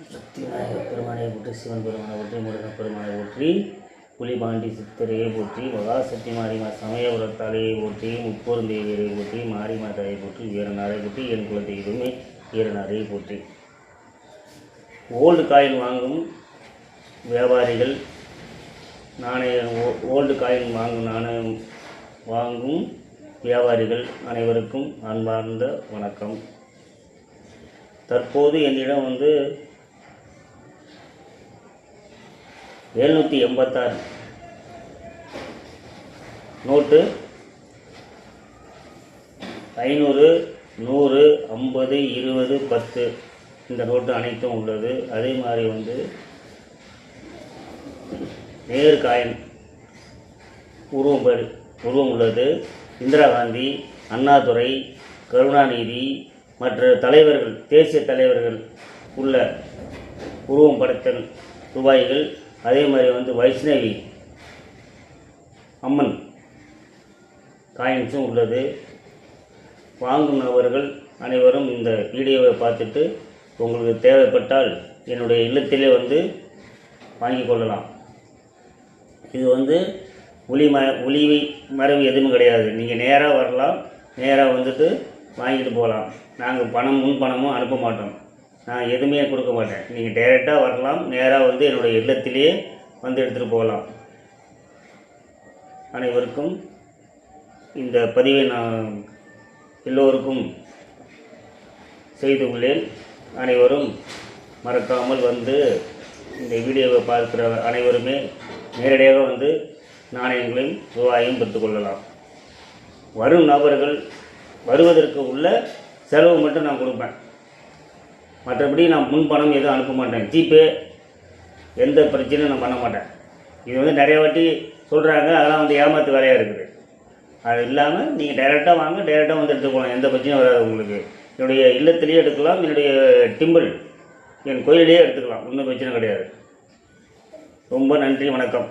சக்தி விநாயகர் பெருமானை போற்றி சிவன் பெருமானை போற்றி முருகன் பெருமானை போற்றி புலிபாண்டி சித்தரையை போற்றி மகாசக்தி மாரிமா சமயபுரத்தாலையை போற்றி முப்பொருந்தேவியரை போற்றி மாரிமாதாயை போற்றி வீரநாரை போற்றி என் குல தெய்வமே வீரநாரை போற்றி. ஓல்டு காயின் வாங்கும் வியாபாரிகள் நாணயம் ஓ- ஓல்டு காயின் வாங்கும் நாணயம் வாங்கும் வியாபாரிகள் அனைவருக்கும் அன்பார்ந்த வணக்கம். தற்போது என்னிடம் வந்து எழுநூற்றி எண்பத்தாறு. நோட்டு ஐநூறு நூறு ஐம்பது இருபது பத்து. இந்த நோட்டு அனைத்தும் உள்ளது. அதே மாதிரி வந்து நேர் காயின் உருவம் பெரு உருவம் உள்ளது. இந்திரா காந்தி அண்ணாதுரை கருணாநிதி மற்ற தலைவர்கள் தேசிய தலைவர்கள் உள்ள உருவம் படைத்தல் ரூபாய்கள் அதே மாதிரி வந்து வைஷ்ணவி அம்மன் காயின்ஸும் உள்ளது. வாங்கும் நபர்கள் அனைவரும் இந்த வீடியோவை பார்த்துட்டு உங்களுக்கு தேவைப்பட்டால் என்னுடைய இல்லத்திலே வந்து வாங்கிக் கொள்ளலாம். இது வந்து ஒளி ம ஒளி மறைவு எதுவும் கிடையாது. நீங்கள் நேராக வரலாம். நேராக வந்துட்டு வாங்கிட்டு போகலாம். நாங்கள் பணம் முன் பணமும் அனுப்ப மாட்டோம். நான் எதுவுமே கொடுக்க மாட்டேன். நீங்கள் டைரெக்டாக வரலாம். நேராக வந்து என்னுடைய இல்லத்திலேயே வந்து எடுத்துகிட்டு போகலாம். அனைவருக்கும் இந்த பதிவை நான் எல்லோருக்கும் செய்து உள்ளேன் அனைவரும் மறக்காமல் வந்து இந்த வீடியோவை பார்க்கிற அனைவருமே நேரடியாக வந்து நாணயங்களையும் ரூபாயும் பெற்றுக்கொள்ளலாம் வரும் நபர்கள் வருவதற்கு உள்ள செலவு மட்டும் நான் கொடுப்பேன். மற்றபடி நான் முன்பணம் எதுவும் அனுப்ப மாட்டேன். ஜிபே எந்த பிரச்சனையும் நான் பண்ண மாட்டேன். இது வந்து நிறைய வாட்டி சொல்கிறாங்க அதெல்லாம் வந்து ஏமாத்து வேலையாக இருக்குது. அது இல்லாமல் நீங்கள் டைரெக்டாக வாங்க டைரெக்டாக வந்து எடுத்துக்கலாம் எந்த பிரச்சனையும் வராது உங்களுக்கு. என்னுடைய இல்லத்திலேயே எடுக்கலாம் என்னுடைய டிம்பிள் என் கோயிலையே எடுத்துக்கலாம். ஒன்றும் பிரச்சனை கிடையாது. ரொம்ப நன்றி வணக்கம்.